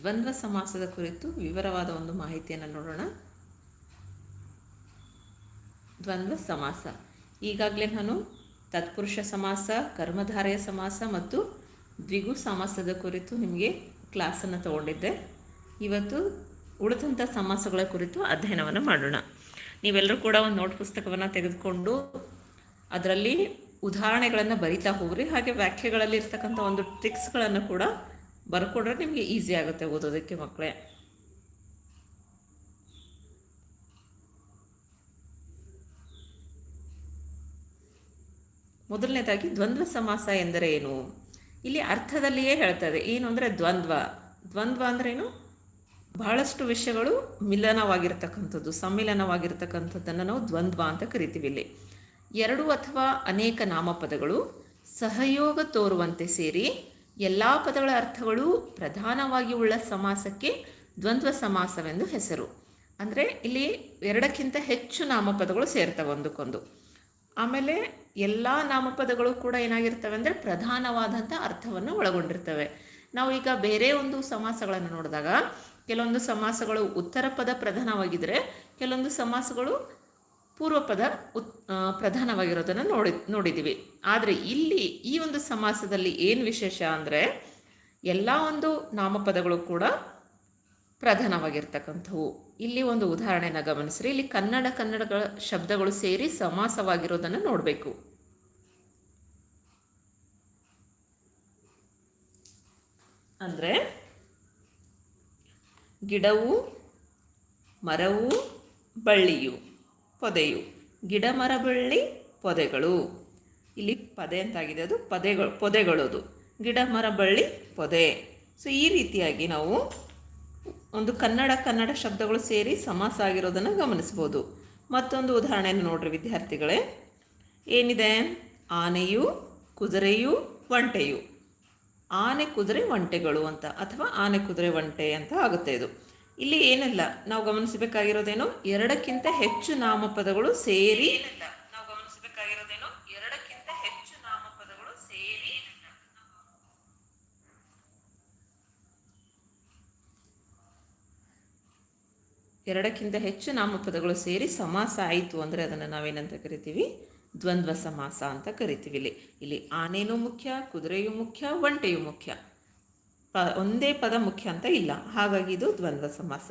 ದ್ವಂದ್ವ ಸಮಾಸದ ಕುರಿತು ವಿವರವಾದ ಒಂದು ಮಾಹಿತಿಯನ್ನು ನೋಡೋಣ. ದ್ವಂದ್ವ ಸಮಾಸ. ಈಗಾಗಲೇ ನಾನು ತತ್ಪುರುಷ ಸಮಾಸ, ಕರ್ಮಧಾರೆಯ ಸಮಾಸ ಮತ್ತು ದ್ವಿಗು ಸಮಾಸದ ಕುರಿತು ನಿಮಗೆ ಕ್ಲಾಸನ್ನು ತಗೊಂಡಿದ್ದೆ. ಇವತ್ತು ಉಳಿದಂಥ ಸಮಾಸಗಳ ಕುರಿತು ಅಧ್ಯಯನವನ್ನು ಮಾಡೋಣ. ನೀವೆಲ್ಲರೂ ಕೂಡ ಒಂದು ನೋಟ್ ಪುಸ್ತಕವನ್ನು ತೆಗೆದುಕೊಂಡು ಅದರಲ್ಲಿ ಉದಾಹರಣೆಗಳನ್ನು ಬರಿತಾ ಹೋಗ್ರಿ. ಹಾಗೆ ವ್ಯಾಖ್ಯೆಗಳಲ್ಲಿ ಇರ್ತಕ್ಕಂಥ ಒಂದು ಟ್ರಿಕ್ಸ್ಗಳನ್ನು ಕೂಡ ಬರ್ಕೊಂಡ್ರೆ ನಿಮಗೆ ಈಸಿ ಆಗುತ್ತೆ ಓದೋದಕ್ಕೆ ಮಕ್ಕಳೇ. ಮೊದಲನೇದಾಗಿ ದ್ವಂದ್ವ ಸಮಾಸ ಎಂದರೆ ಏನು? ಇಲ್ಲಿ ಅರ್ಥದಲ್ಲಿಯೇ ಹೇಳ್ತದೆ. ಏನು ಅಂದರೆ ದ್ವಂದ್ವ. ದ್ವಂದ್ವ ಅಂದ್ರೇನು ಬಹಳಷ್ಟು ವಿಷಯಗಳು ಮಿಲನವಾಗಿರ್ತಕ್ಕಂಥದ್ದು, ಸಮ್ಮಿಲನವಾಗಿರ್ತಕ್ಕಂಥದ್ದನ್ನು ನಾವು ದ್ವಂದ್ವ ಅಂತ ಕರಿತೀವಿ ಇಲ್ಲಿ. ಎರಡು ಅಥವಾ ಅನೇಕ ನಾಮಪದಗಳು ಸಹಯೋಗ ತೋರುವಂತೆ ಸೇರಿ ಎಲ್ಲ ಪದಗಳ ಅರ್ಥಗಳು ಪ್ರಧಾನವಾಗಿ ಉಳ್ಳ ಸಮಾಸಕ್ಕೆ ದ್ವಂದ್ವ ಸಮಾಸವೆಂದು ಹೆಸರು. ಅಂದರೆ ಇಲ್ಲಿ ಎರಡಕ್ಕಿಂತ ಹೆಚ್ಚು ನಾಮಪದಗಳು ಸೇರ್ತವೆ ಒಂದಕ್ಕೊಂದು. ಆಮೇಲೆ ಎಲ್ಲ ನಾಮಪದಗಳು ಕೂಡ ಏನಾಗಿರ್ತವೆ ಅಂದರೆ ಪ್ರಧಾನವಾದಂಥ ಅರ್ಥವನ್ನು ಒಳಗೊಂಡಿರ್ತವೆ. ನಾವು ಈಗ ಬೇರೆ ಒಂದು ಸಮಾಸಗಳನ್ನು ನೋಡಿದಾಗ, ಕೆಲವೊಂದು ಸಮಾಸಗಳು ಉತ್ತರ ಪದ ಪ್ರಧಾನವಾಗಿದ್ದರೆ ಕೆಲವೊಂದು ಸಮಾಸಗಳು ಪೂರ್ವ ಪದ ಉತ್ ಪ್ರಧಾನವಾಗಿರೋದನ್ನು ನೋಡಿ ನೋಡಿದ್ದೀವಿ ಆದರೆ ಇಲ್ಲಿ ಈ ಒಂದು ಸಮಾಸದಲ್ಲಿ ಏನು ವಿಶೇಷ ಅಂದರೆ ಎಲ್ಲ ಒಂದು ನಾಮಪದಗಳು ಕೂಡ ಪ್ರಧಾನವಾಗಿರ್ತಕ್ಕಂಥವು. ಇಲ್ಲಿ ಒಂದು ಉದಾಹರಣೆನ ಗಮನಿಸ್ರಿ. ಇಲ್ಲಿ ಕನ್ನಡ ಕನ್ನಡಗಳ ಶಬ್ದಗಳು ಸೇರಿ ಸಮಾಸವಾಗಿರೋದನ್ನು ನೋಡಬೇಕು. ಅಂದರೆ ಗಿಡವು, ಮರವು, ಬಳ್ಳಿಯು. ಪೊದೆಯು ಗಿಡ ಮರ ಬಳ್ಳಿ ಪೊದೆಗಳು. ಇಲ್ಲಿ ಪದೆ ಅಂತಾಗಿದೆ ಅದು ಪದೆಗಳು ಪೊದೆಗಳು ಅದು ಗಿಡ ಮರ ಬಳ್ಳಿ ಪೊದೆ. ಸೊ ಈ ರೀತಿಯಾಗಿ ನಾವು ಒಂದು ಕನ್ನಡ ಕನ್ನಡ ಶಬ್ದಗಳು ಸೇರಿ ಸಮಾಸ ಆಗಿರೋದನ್ನು ಗಮನಿಸ್ಬೋದು ಮತ್ತೊಂದು ಉದಾಹರಣೆಯನ್ನು ನೋಡ್ರಿ ವಿದ್ಯಾರ್ಥಿಗಳೇ. ಏನಿದೆ? ಆನೆಯು ಕುದುರೆಯು ಒಂಟೆಯು. ಆನೆ ಕುದುರೆ ಒಂಟೆಗಳು ಅಂತ, ಅಥವಾ ಆನೆ ಕುದುರೆ ಒಂಟೆ ಅಂತ ಆಗುತ್ತೆ ಇದು. ಇಲ್ಲಿ ಏನಲ್ಲ. ನಾವು ಗಮನಿಸಬೇಕಾಗಿರೋದೇನು? ಎರಡಕ್ಕಿಂತ ಹೆಚ್ಚು ನಾಮಪದಗಳು ಸೇರಿ ನಾವು ಗಮನಿಸಬೇಕಾಗಿರೋದೇನು? ಎರಡಕ್ಕಿಂತ ಹೆಚ್ಚು ನಾಮಪದಗಳು ಸೇರಿ ಎರಡಕ್ಕಿಂತ ಹೆಚ್ಚು ನಾಮಪದಗಳು ಸೇರಿ ಸಮಾಸ ಆಯಿತು ಅಂದರೆ ಅದನ್ನು ನಾವೇನಂತ ಕರಿತೀವಿ? ದ್ವಂದ್ವ ಸಮಾಸ ಅಂತ ಕರಿತೀವಿ ಇಲ್ಲಿ. ಇಲ್ಲಿ ಆನೆಯೂ ಮುಖ್ಯ ಕುದುರೆಯೂ ಮುಖ್ಯ ಒಂಟೆಯೂ ಮುಖ್ಯ. ಪ, ಒಂದೇ ಪದ ಮುಖ್ಯ ಅಂತ ಇಲ್ಲ. ಹಾಗಾಗಿ ಇದು ದ್ವಂದ್ವ ಸಮಾಸ.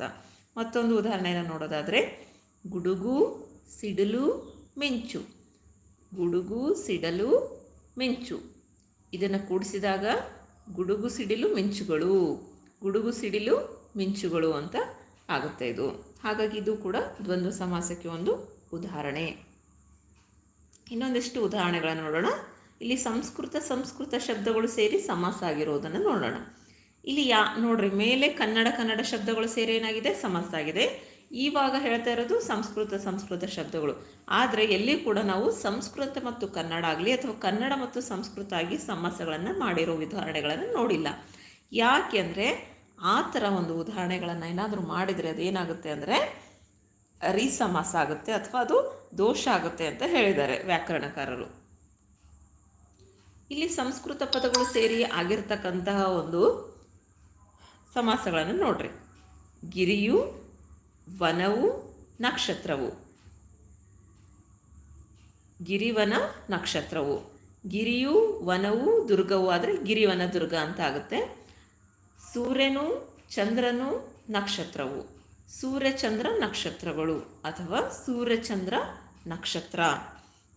ಮತ್ತೊಂದು ಉದಾಹರಣೆಯನ್ನು ನೋಡೋದಾದರೆ, ಗುಡುಗು ಸಿಡಲು ಮಿಂಚು. ಗುಡುಗು ಸಿಡಲು ಮಿಂಚು. ಇದನ್ನು ಕೂಡಿಸಿದಾಗ ಗುಡುಗು ಸಿಡಿಲು ಮಿಂಚುಗಳು. ಗುಡುಗು ಸಿಡಿಲು ಮಿಂಚುಗಳು ಅಂತ ಆಗುತ್ತೆ ಇದು. ಹಾಗಾಗಿ ಇದು ಕೂಡ ದ್ವಂದ್ವ ಸಮಾಸಕ್ಕೆ ಒಂದು ಉದಾಹರಣೆ. ಇನ್ನೊಂದಿಷ್ಟು ಉದಾಹರಣೆಗಳನ್ನು ನೋಡೋಣ. ಇಲ್ಲಿ ಸಂಸ್ಕೃತ ಸಂಸ್ಕೃತ ಶಬ್ದಗಳು ಸೇರಿ ಸಮಾಸ ಆಗಿರೋದನ್ನು ನೋಡೋಣ. ಇಲ್ಲಿ ಯಾ, ನೋಡ್ರಿ, ಮೇಲೆ ಕನ್ನಡ ಕನ್ನಡ ಶಬ್ದಗಳು ಸೇರಿ ಏನಾಗಿದೆ? ಸಮಸ್ತ ಆಗಿದೆ. ಇವಾಗ ಹೇಳ್ತಾ ಇರೋದು ಸಂಸ್ಕೃತ ಸಂಸ್ಕೃತ ಶಬ್ದಗಳು. ಆದರೆ ಎಲ್ಲಿ ಕೂಡ ನಾವು ಸಂಸ್ಕೃತ ಮತ್ತು ಕನ್ನಡ ಆಗಲಿ ಅಥವಾ ಕನ್ನಡ ಮತ್ತು ಸಂಸ್ಕೃತ ಆಗಿ ಸಮಾಸಗಳನ್ನು ಮಾಡಿರೋ ಉದಾಹರಣೆಗಳನ್ನು ನೋಡಿಲ್ಲ. ಯಾಕೆ ಅಂದರೆ ಆ ಥರ ಒಂದು ಉದಾಹರಣೆಗಳನ್ನು ಏನಾದರೂ ಮಾಡಿದರೆ ಅದೇನಾಗುತ್ತೆ ಅಂದರೆ ರೀಸಮಾಸ ಆಗುತ್ತೆ ಅಥವಾ ಅದು ದೋಷ ಆಗುತ್ತೆ ಅಂತ ಹೇಳಿದ್ದಾರೆ ವ್ಯಾಕರಣಕಾರರು. ಇಲ್ಲಿ ಸಂಸ್ಕೃತ ಪದಗಳು ಸೇರಿ ಆಗಿರ್ತಕ್ಕಂತಹ ಒಂದು ಸಮಾಸಗಳನ್ನು ನೋಡ್ರಿ. ಗಿರಿಯು, ವನವು, ನಕ್ಷತ್ರವು. ಗಿರಿವನ ನಕ್ಷತ್ರವು. ಗಿರಿಯು, ವನವು, ದುರ್ಗವು ಆದರೆ ಗಿರಿವನ ದುರ್ಗ ಅಂತ ಆಗುತ್ತೆ. ಸೂರ್ಯನು, ಚಂದ್ರನು, ನಕ್ಷತ್ರವು. ಸೂರ್ಯಚಂದ್ರ, ನಕ್ಷತ್ರಗಳು ಅಥವಾ ಸೂರ್ಯಚಂದ್ರ, ನಕ್ಷತ್ರ.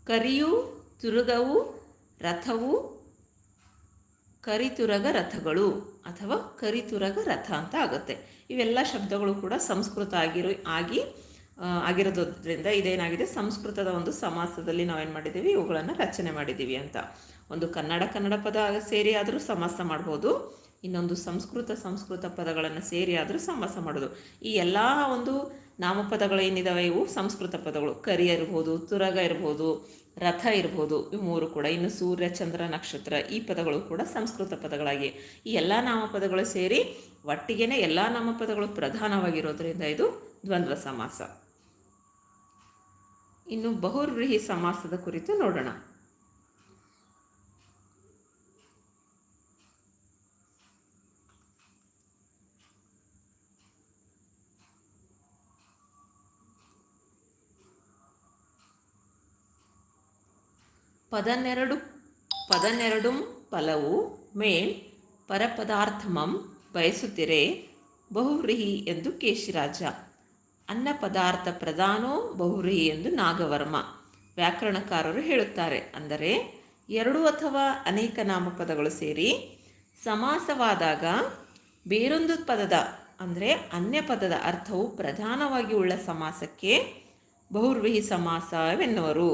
ಕರಿಯು, ತುರುಗವು, ರಥವು. ಕರಿತುರಗ ರಥಗಳು. ಅಥವಾ ಕರಿತುರಗ ರಥ ಅಂತ ಆಗುತ್ತೆ. ಇವೆಲ್ಲ ಶಬ್ದಗಳು ಕೂಡ ಸಂಸ್ಕೃತ ಆಗಿರೋ, ಆಗಿ ಆಗಿರೋದ್ರಿಂದ ಇದೇನಾಗಿದೆ? ಸಂಸ್ಕೃತದ ಒಂದು ಸಮಾಸದಲ್ಲಿ ನಾವೇನು ಮಾಡಿದ್ದೀವಿ? ಇವುಗಳನ್ನು ರಚನೆ ಮಾಡಿದ್ದೀವಿ ಅಂತ. ಒಂದು ಕನ್ನಡ ಕನ್ನಡ ಪದ ಸೇರಿ ಆದರೂ ಸಮಾಸ ಮಾಡ್ಬೋದು. ಇನ್ನೊಂದು ಸಂಸ್ಕೃತ ಸಂಸ್ಕೃತ ಪದಗಳನ್ನು ಸೇರಿ ಆದರೂ ಸಮಾಸ ಮಾಡೋದು. ಈ ಎಲ್ಲ ಒಂದು ನಾಮಪದಗಳು ಏನಿದಾವೆ ಇವು ಸಂಸ್ಕೃತ ಪದಗಳು. ಕರಿ ಇರ್ಬೋದು, ತುರಗ ಇರ್ಬೋದು ರಥ ಇರ್ಬೋದು. ಇವು ಮೂರು ಕೂಡ. ಇನ್ನು ಸೂರ್ಯ, ಚಂದ್ರ, ನಕ್ಷತ್ರ ಈ ಪದಗಳು ಕೂಡ ಸಂಸ್ಕೃತ ಪದಗಳಾಗಿ. ಈ ಎಲ್ಲ ನಾಮಪದಗಳು ಸೇರಿ ಒಟ್ಟಿಗೆನೇ ಎಲ್ಲ ನಾಮಪದಗಳು ಪ್ರಧಾನವಾಗಿರೋದ್ರಿಂದ ಇದು ದ್ವಂದ್ವ ಸಮಾಸ. ಇನ್ನು ಬಹುರ್ವ್ರೀಹಿ ಸಮಾಸದ ಕುರಿತು ನೋಡೋಣ. ಪದನೆರಡು ಪದನೆರಡು ಫಲವು ಮೇಣ್ ಪರಪದಾರ್ಥಮಂ ಬಯಸುತ್ತಿರೆ, ಬಹುವ್ರೀಹಿ ಎಂದು ಕೇಶಿರಾಜ. ಅನ್ನ ಪದಾರ್ಥ ಪ್ರಧಾನೋ ಬಹುವ್ರೀಹಿ ಎಂದು ನಾಗವರ್ಮ. ವ್ಯಾಕರಣಕಾರರು ಹೇಳುತ್ತಾರೆ, ಅಂದರೆ ಎರಡು ಅಥವಾ ಅನೇಕ ನಾಮಪದಗಳು ಸೇರಿ ಸಮಾಸವಾದಾಗ ಬೇರೊಂದು ಪದದ, ಅಂದರೆ ಅನ್ಯ ಪದದ ಅರ್ಥವು ಪ್ರಧಾನವಾಗಿ ಉಳ್ಳ ಸಮಾಸಕ್ಕೆ ಬಹುರ್ವಿಹಿ ಸಮಾಸವೆನ್ನುವರು.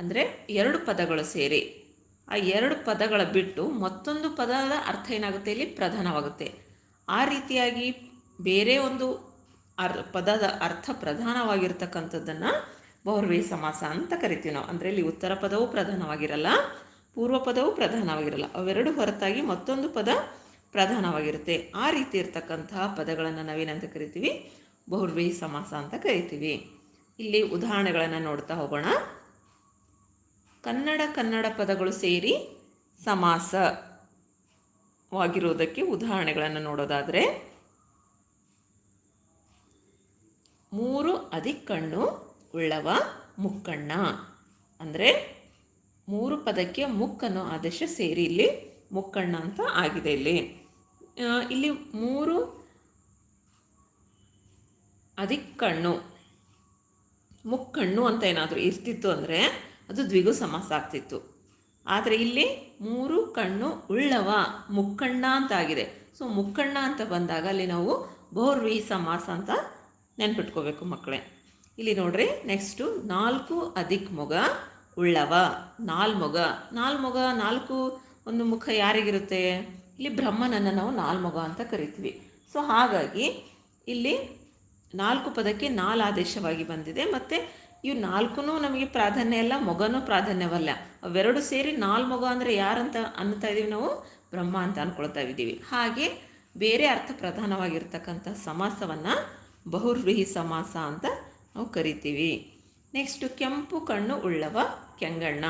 ಅಂದರೆ ಎರಡು ಪದಗಳು ಸೇರಿ. ಆ ಎರಡು ಪದಗಳ ಬಿಟ್ಟು ಮತ್ತೊಂದು ಪದದ ಅರ್ಥ ಏನಾಗುತ್ತೆ ಇಲ್ಲಿ? ಪ್ರಧಾನವಾಗುತ್ತೆ. ಆ ರೀತಿಯಾಗಿ ಬೇರೆ ಒಂದು ಅರ್, ಪದದ ಅರ್ಥ ಪ್ರಧಾನವಾಗಿರ್ತಕ್ಕಂಥದ್ದನ್ನು ಬಹುರ್ವಿ ಸಮಾಸ ಅಂತ ಕರಿತೀವಿ ನಾವು. ಅಂದರೆ ಇಲ್ಲಿ ಉತ್ತರ ಪದವು ಪ್ರಧಾನವಾಗಿರಲ್ಲ, ಪೂರ್ವ ಪದವು ಪ್ರಧಾನವಾಗಿರಲ್ಲ. ಅವೆರಡು ಹೊರತಾಗಿ ಮತ್ತೊಂದು ಪದ ಪ್ರಧಾನವಾಗಿರುತ್ತೆ. ಆ ರೀತಿ ಇರ್ತಕ್ಕಂತಹ ಪದಗಳನ್ನು ನಾವೇನಂತ ಕರಿತೀವಿ? ಬಹುರ್ವಿ ಸಮಾಸ ಅಂತ ಕರಿತೀವಿ. ಇಲ್ಲಿ ಉದಾಹರಣೆಗಳನ್ನು ನೋಡ್ತಾ ಹೋಗೋಣ. ಕನ್ನಡ ಕನ್ನಡ ಪದಗಳು ಸೇರಿ ಸಮಾಸವಾಗಿರುವುದಕ್ಕೆ ಉದಾಹರಣೆಗಳನ್ನು ನೋಡೋದಾದರೆ, ಮೂರು ಅಧಿಕಣ್ಣು ಉಳ್ಳವ ಮುಕ್ಕಣ್ಣ. ಅಂದರೆ ಮೂರು ಪದಕ್ಕೆ ಮುಕ್ಕನ್ನು ಆದೇಶ ಸೇರಿ ಇಲ್ಲಿ ಮುಕ್ಕಣ್ಣ ಅಂತ ಆಗಿದೆ ಇಲ್ಲಿ. ಇಲ್ಲಿ ಮೂರು ಅಧಿಕಣ್ಣು ಮುಕ್ಕಣ್ಣು ಅಂತ ಏನಾದರೂ ಇರ್ತಿತ್ತು ಅಂದರೆ ಅದು ದ್ವಿಗು ಸಮಾಸ ಆಗ್ತಿತ್ತು ಆದರೆ ಇಲ್ಲಿ ಮೂರು ಕಣ್ಣು ಉಳ್ಳವ, ಮುಕ್ಕಣ್ಣ ಅಂತ ಆಗಿದೆ ಸೊ ಮುಕ್ಕಣ್ಣ ಅಂತ ಬಂದಾಗ ಅಲ್ಲಿ ನಾವು ಬೋರ್ವಿ ಸಮಾಸ ಅಂತ ನೆನ್ಪಿಟ್ಕೋಬೇಕು ಮಕ್ಕಳೇ. ಇಲ್ಲಿ ನೋಡ್ರಿ ನೆಕ್ಸ್ಟು ನಾಲ್ಕು ಅಧಿಕ್ ಮೊಗ ಉಳ್ಳವ ನಾಲ್ಮೊಗ ನಾಲ್ಮೊಗ ನಾಲ್ಕು ಒಂದು ಮುಖ ಯಾರಿಗಿರುತ್ತೆ? ಇಲ್ಲಿ ಬ್ರಹ್ಮನನ್ನು ನಾವು ನಾಲ್ಮೊಗ ಅಂತ ಕರಿತೀವಿ. ಸೊ ಹಾಗಾಗಿ ಇಲ್ಲಿ ನಾಲ್ಕು ಪದಕ್ಕೆ ನಾಲ್ ಆದೇಶವಾಗಿ ಬಂದಿದೆ. ಮತ್ತು ಇವು ನಾಲ್ಕು ನಮಗೆ ಪ್ರಾಧಾನ್ಯ ಅಲ್ಲ ಮೊಗನೂ ಪ್ರಾಧಾನ್ಯವಲ್ಲ. ಅವೆರಡು ಸೇರಿ ನಾಲ್ ಮೊಗ ಅಂದರೆ ಯಾರಂತ ಅನ್ನುತ್ತಾ ಇದ್ದೀವಿ ನಾವು? ಬ್ರಹ್ಮ ಅಂತ ಅನ್ಕೊಳ್ತಾ ಇದ್ದೀವಿ. ಹಾಗೆ ಬೇರೆ ಅರ್ಥ ಪ್ರಧಾನವಾಗಿರ್ತಕ್ಕಂಥ ಸಮಾಸವನ್ನು ಬಹುರ್ವಿಹಿ ಸಮಾಸ ಅಂತ ನಾವು ಕರಿತೀವಿ. ನೆಕ್ಸ್ಟು ಕೆಂಪು ಕಣ್ಣು ಉಳ್ಳವ ಕೆಂಗಣ್ಣ.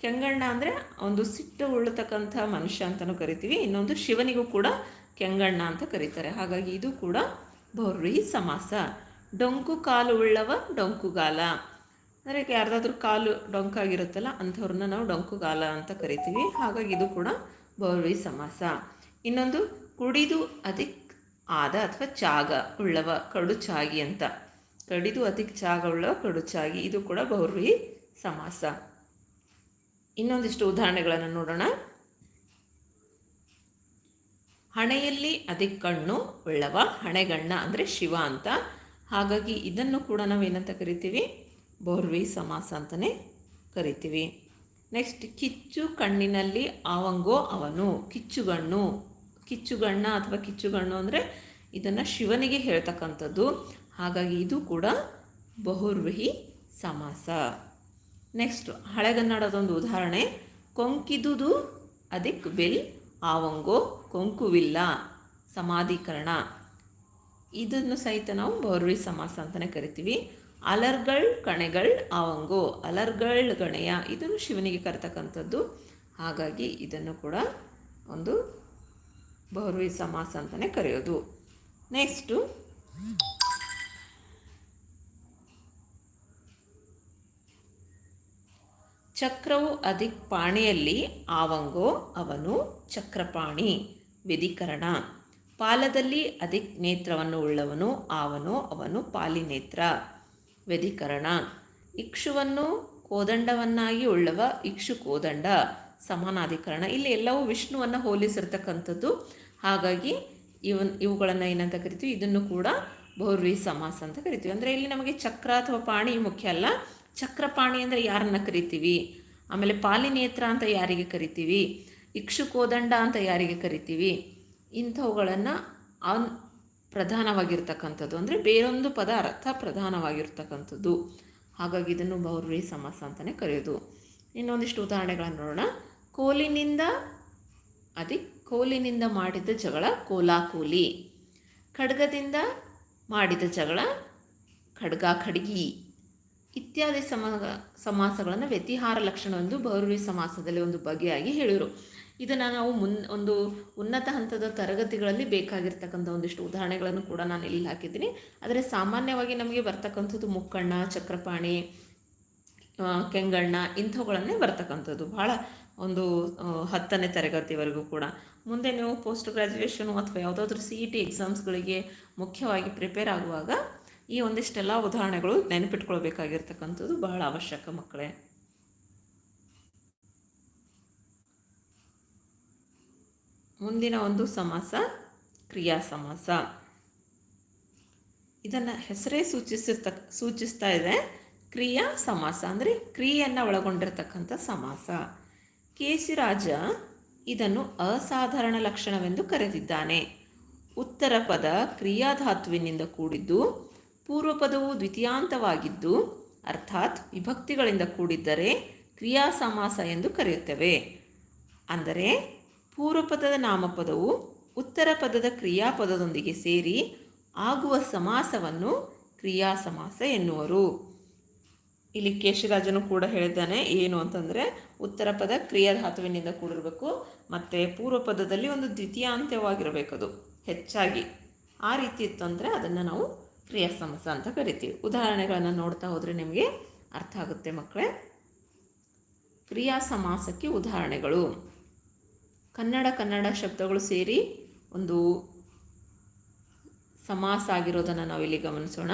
ಕೆಂಗಣ್ಣ ಅಂದರೆ ಒಂದು ಸಿಟ್ಟು ಉಳ್ಳತಕ್ಕಂಥ ಮನುಷ್ಯ ಅಂತಲೂ ಕರಿತೀವಿ. ಇನ್ನೊಂದು ಶಿವನಿಗೂ ಕೂಡ ಕೆಂಗಣ್ಣ ಅಂತ ಕರೀತಾರೆ. ಹಾಗಾಗಿ ಇದು ಕೂಡ ಬಹುರ್ವಿಹಿ ಸಮಾಸ. ಡೊಂಕು ಕಾಲು ಉಳ್ಳವ ಡೊಂಕುಗಾಲ. ಅಂದರೆ ಯಾರ್ದಾದ್ರೂ ಕಾಲು ಡೊಂಕಾಗಿರುತ್ತಲ್ಲ ಅಂಥವ್ರನ್ನ ನಾವು ಡೊಂಕುಗಾಲ ಅಂತ ಕರಿತೀವಿ. ಹಾಗಾಗಿ ಇದು ಕೂಡ ಬೌರ್ವಿ ಸಮಾಸ. ಇನ್ನೊಂದು, ಕುಡಿದು ಅಧಿಕ್ ಆದ ಅಥವಾ ಚಾಗ ಉಳ್ಳವ ಕಡು ಚಾಗಿ ಅಂತ. ಕಡಿದು ಅಧಿಕ್ ಚಾಗ ಉಳ್ಳವ ಕಡು ಚಾಗಿ, ಇದು ಕೂಡ ಬೌರ್ವಿ ಸಮಾಸ. ಇನ್ನೊಂದಿಷ್ಟು ಉದಾಹರಣೆಗಳನ್ನು ನೋಡೋಣ. ಹಣೆಯಲ್ಲಿ ಅಧಿಕ್ ಕಣ್ಣು ಉಳ್ಳವ, ಹಣೆಗಣ್ಣ ಅಂದರೆ ಶಿವ ಅಂತ. ಹಾಗಾಗಿ ಇದನ್ನು ಕೂಡ ನಾವೇನಂತ ಕರಿತೀವಿ? ಬಹುರ್ವಿ ಸಮಾಸ ಅಂತಲೇ ಕರಿತೀವಿ. ನೆಕ್ಸ್ಟ್ ಕಿಚ್ಚು ಕಣ್ಣಿನಲ್ಲಿ ಆವಂಗೋ ಅವನು, ಕಿಚ್ಚುಗಣ್ಣು. ಕಿಚ್ಚುಗಣ್ಣ ಅಥವಾ ಕಿಚ್ಚುಗಣ್ಣು ಅಂದರೆ ಇದನ್ನು ಶಿವನಿಗೆ ಹೇಳ್ತಕ್ಕಂಥದ್ದು. ಹಾಗಾಗಿ ಇದು ಕೂಡ ಬಹುರ್ವಿಹಿ ಸಮಾಸ. ನೆಕ್ಸ್ಟ್ ಹಳೆಗನ್ನಡದೊಂದು ಉದಾಹರಣೆ, ಕೊಂಕಿದುದು ಅದಕ್ಕೆ ಬೆಲ್, ಆವಂಗೋ ಕೊಂಕುವಿಲ್ಲ, ಸಮಾಧೀಕರಣ. ಇದನ್ನು ಸಹಿತ ನಾವು ಬಹುರ್ವಿ ಸಮಾಸ ಅಂತಲೇ ಕರಿತೀವಿ. ಅಲರ್ಗಳ್ ಕಣೆಗಳ್ ಆವಂಗೋ. ಅಲರ್ಗಳ್ ಗಣೆಯ, ಇದನ್ನು ಶಿವನಿಗೆ ಕರ್ತಕ್ಕಂಥದ್ದು. ಹಾಗಾಗಿ ಇದನ್ನು ಕೂಡ ಒಂದು ಬಹುರ್ವಿ ಸಮಾಸ ಅಂತಲೇ ಕರೆಯೋದು. ನೆಕ್ಸ್ಟು ಚಕ್ರವು ಅಧಿಕ್ ಪಾಣಿಯಲ್ಲಿ ಆವಂಗೋ, ಅವನು ಚಕ್ರಪಾಣಿ ವ್ಯಧಿಕರಣ ಪಾಲದಲ್ಲಿ ಅಧಿಕ್ ನೇತ್ರವನ್ನು ಉಳ್ಳವನು, ಆವನು ಅವನು ಪಾಲಿನೇತ್ರ. ವ್ಯಧಿಕರಣ. ಇಕ್ಷುವನ್ನು ಕೋದಂಡವನ್ನಾಗಿ ಉಳ್ಳವ ಇಕ್ಷು ಕೋದಂಡ, ಸಮಾನಾಧಿಕರಣ. ಇಲ್ಲಿ ಎಲ್ಲವೂ ವಿಷ್ಣುವನ್ನು ಹೋಲಿಸಿರ್ತಕ್ಕಂಥದ್ದು. ಹಾಗಾಗಿ ಇವನ್, ಇವುಗಳನ್ನು ಏನಂತ ಕರಿತೀವಿ? ಇದನ್ನು ಕೂಡ ಬಹುರ್ವಿ ಸಮಾಸ ಅಂತ ಕರಿತೀವಿ. ಅಂದರೆ ಇಲ್ಲಿ ನಮಗೆ ಚಕ್ರ ಅಥವಾ ಪಾಣಿ ಮುಖ್ಯ ಅಲ್ಲ. ಚಕ್ರಪಾಣಿ ಅಂದರೆ ಯಾರನ್ನು ಕರಿತೀವಿ? ಆಮೇಲೆ ಪಾಲಿನೇತ್ರ ಅಂತ ಯಾರಿಗೆ ಕರಿತೀವಿ? ಇಕ್ಷು ಕೋದಂಡ ಅಂತ ಯಾರಿಗೆ ಕರಿತೀವಿ? ಇಂಥವುಗಳನ್ನು ಅನ್ ಪ್ರಧಾನವಾಗಿರ್ತಕ್ಕಂಥದ್ದು ಅಂದರೆ ಬೇರೊಂದು ಪದ ಅರ್ಥ ಪ್ರಧಾನವಾಗಿರ್ತಕ್ಕಂಥದ್ದು. ಹಾಗಾಗಿ ಇದನ್ನು ಬೌರ್ರಿ ಸಮಾಸ ಅಂತಲೇ ಕರೆಯೋದು. ಇನ್ನೊಂದಿಷ್ಟು ಉದಾಹರಣೆಗಳನ್ನು ನೋಡೋಣ. ಕೋಲಿನಿಂದ, ಅದಿ, ಕೋಲಿನಿಂದ ಮಾಡಿದ ಜಗಳ ಕೋಲಾಕೋಲಿ. ಖಡ್ಗದಿಂದ ಮಾಡಿದ ಜಗಳ ಖಡ್ಗ ಖಡ್ಗಿ ಇತ್ಯಾದಿ ಸಮ, ಸಮಾಸಗಳನ್ನು ವ್ಯತಿಹಾರ ಲಕ್ಷಣವೆಂದು ಬೌರ್ವಿ ಸಮಾಸದಲ್ಲಿ ಒಂದು ಬಗೆಯಾಗಿ ಹೇಳಿದರು. ಇದನ್ನು ನಾವು ಮುನ್, ಒಂದು ಉನ್ನತ ಹಂತದ ತರಗತಿಗಳಲ್ಲಿ ಬೇಕಾಗಿರ್ತಕ್ಕಂಥ ಒಂದಿಷ್ಟು ಉದಾಹರಣೆಗಳನ್ನು ಕೂಡ ನಾನು ಇಲ್ಲಿ ಹಾಕಿದ್ದೀನಿ. ಆದರೆ ಸಾಮಾನ್ಯವಾಗಿ ನಮಗೆ ಬರ್ತಕ್ಕಂಥದ್ದು ಮುಕ್ಕಣ್ಣ, ಚಕ್ರಪಾಣಿ ಕೆಂಗಣ್ಣ ಇಂಥವುಗಳನ್ನೇ ಬರ್ತಕ್ಕಂಥದ್ದು. ಭಾಳ ಒಂದು ಹತ್ತನೇ ತರಗತಿವರೆಗೂ ಕೂಡ. ಮುಂದೆ ನೀವು ಪೋಸ್ಟ್ ಗ್ರ್ಯಾಜುಯೇಷನು ಅಥವಾ ಯಾವುದಾದ್ರೂ ಸಿ ಇ ಟಿ ಎಕ್ಸಾಮ್ಸ್ಗಳಿಗೆ ಮುಖ್ಯವಾಗಿ ಪ್ರಿಪೇರ್ ಆಗುವಾಗ ಈ ಒಂದಿಷ್ಟೆಲ್ಲ ಉದಾಹರಣೆಗಳು ನೆನಪಿಟ್ಕೊಳ್ಬೇಕಾಗಿರ್ತಕ್ಕಂಥದ್ದು ಬಹಳ ಅವಶ್ಯಕ ಮಕ್ಕಳೇ. ಮುಂದಿನ ಒಂದು ಸಮಾಸ, ಕ್ರಿಯಾ ಸಮಾಸ. ಇದನ್ನು ಹೆಸರೇ ಸೂಚಿಸಿರ್ತ ಸೂಚಿಸ್ತಾ ಇದೆ. ಕ್ರಿಯಾ ಸಮಾಸ ಅಂದರೆ ಕ್ರಿಯೆಯನ್ನು ಒಳಗೊಂಡಿರ್ತಕ್ಕಂಥ ಸಮಾಸ. ಕೇಸಿರಾಜ ಇದನ್ನು ಅಸಾಧಾರಣ ಲಕ್ಷಣವೆಂದು ಕರೆದಿದ್ದಾನೆ. ಉತ್ತರ ಪದ ಕ್ರಿಯಾಧಾತುವಿನಿಂದ ಕೂಡಿದ್ದು, ಪೂರ್ವ ಪದವು ದ್ವಿತೀಯಾಂತವಾಗಿದ್ದು, ಅರ್ಥಾತ್ ವಿಭಕ್ತಿಗಳಿಂದ ಕೂಡಿದ್ದರೆ ಕ್ರಿಯಾ ಸಮಾಸ ಎಂದು ಕರೆಯುತ್ತೇವೆ. ಅಂದರೆ ಪೂರ್ವಪದದ ನಾಮಪದವು ಉತ್ತರ ಪದದ ಕ್ರಿಯಾಪದದೊಂದಿಗೆ ಸೇರಿ ಆಗುವ ಸಮಾಸವನ್ನು ಕ್ರಿಯಾ ಸಮಾಸ ಎನ್ನುವರು. ಇಲ್ಲಿ ಕೇಶರಾಜನು ಕೂಡ ಹೇಳಿದ್ದಾನೆ, ಏನು ಅಂತಂದರೆ ಉತ್ತರ ಪದ ಕ್ರಿಯಾಧಾತುವಿನಿಂದ ಕೂಡಿರಬೇಕು, ಮತ್ತು ಪೂರ್ವ ಪದದಲ್ಲಿ ಒಂದು ದ್ವಿತೀಯಾಂತ್ಯವಾಗಿರಬೇಕದು, ಹೆಚ್ಚಾಗಿ. ಆ ರೀತಿ ಇತ್ತು ಅಂದರೆ ಅದನ್ನು ನಾವು ಕ್ರಿಯಾ ಸಮಾಸ ಅಂತ ಕರಿತೀವಿ. ಉದಾಹರಣೆಗಳನ್ನು ನೋಡ್ತಾ ಹೋದರೆ ನಿಮಗೆ ಅರ್ಥ ಆಗುತ್ತೆ ಮಕ್ಕಳೇ. ಕ್ರಿಯಾ ಸಮಾಸಕ್ಕೆ ಉದಾಹರಣೆಗಳು. ಕನ್ನಡ ಕನ್ನಡ ಶಬ್ದಗಳು ಸೇರಿ ಒಂದು ಸಮಾಸ ಆಗಿರೋದನ್ನು ನಾವಿಲ್ಲಿ ಗಮನಿಸೋಣ.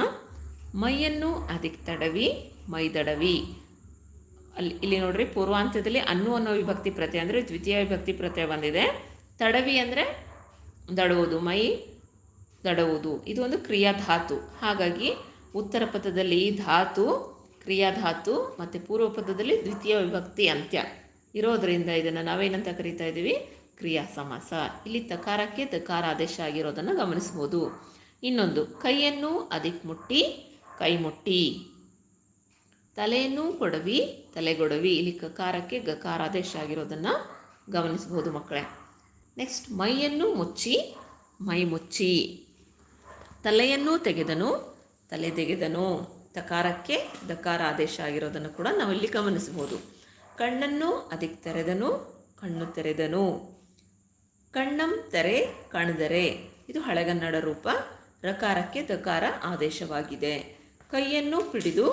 ಮೈಯನ್ನು ಅದಕ್ಕೆ ತಡವಿ ಮೈದಡವಿ ಅಲ್ಲಿ, ಇಲ್ಲಿ ನೋಡ್ರಿ, ಪೂರ್ವಾಂತ್ಯದಲ್ಲಿ ಅನ್ನು ಅನ್ನೋ ವಿಭಕ್ತಿ ಪ್ರತ್ಯಯ ಅಂದರೆ ದ್ವಿತೀಯ ವಿಭಕ್ತಿ ಪ್ರತ್ಯಯ ಬಂದಿದೆ. ತಡವಿ ಅಂದರೆ ದಡುವುದು, ಮೈ ದಡುವುದು. ಇದು ಒಂದು ಕ್ರಿಯಾಧಾತು. ಹಾಗಾಗಿ ಉತ್ತರ ಪದದಲ್ಲಿ ಧಾತು, ಕ್ರಿಯಾಧಾತು, ಮತ್ತು ಪೂರ್ವ ಪದದಲ್ಲಿ ದ್ವಿತೀಯ ವಿಭಕ್ತಿ ಅಂತ್ಯ. ಇರೋದರಿಂದ ಇದನ್ನು ನಾವೇನಂತ ಕರಿತಾ ಇದ್ದೀವಿ? ಕ್ರಿಯಾ ಸಮಾಸ. ಇಲ್ಲಿ ತಕಾರಕ್ಕೆ ತಕಾರ ಆದೇಶ ಆಗಿರೋದನ್ನು ಗಮನಿಸ್ಬೋದು. ಇನ್ನೊಂದು, ಕೈಯನ್ನು ಅದಕ್ಕೆ ಮುಟ್ಟಿ, ಕೈ ಮುಟ್ಟಿ. ತಲೆಯನ್ನು ಕೊಡವಿ, ತಲೆಗೊಡವಿ. ಇಲ್ಲಿ ಕಕಾರಕ್ಕೆ ಗಕಾರ ಆದೇಶ ಆಗಿರೋದನ್ನು ಗಮನಿಸ್ಬೋದು ಮಕ್ಕಳೇ. ನೆಕ್ಸ್ಟ್ ಮೈಯನ್ನು ಮುಚ್ಚಿ, ಮೈ ಮುಚ್ಚಿ. ತಲೆಯನ್ನು ತೆಗೆದನು, ತಲೆ ತೆಗೆದನು. ತಕಾರಕ್ಕೆ ದಕಾರ ಆದೇಶ ಆಗಿರೋದನ್ನು ಕೂಡ ನಾವಿಲ್ಲಿ ಗಮನಿಸಬಹುದು ಕಣ್ಣನ್ನು ಅದಕ್ಕೆ ತೆರೆದನು, ಕಣ್ಣು ತೆರೆದನು. ಕಣ್ಣಂ ತೆರೆ ಕಣದರೆ ಇದು ಹಳೆಗನ್ನಡ ರೂಪ. ರಕಾರಕ್ಕೆ ದಕಾರ ಆದೇಶವಾಗಿದೆ. ಕೈಯನ್ನು ಪಿಡಿದು,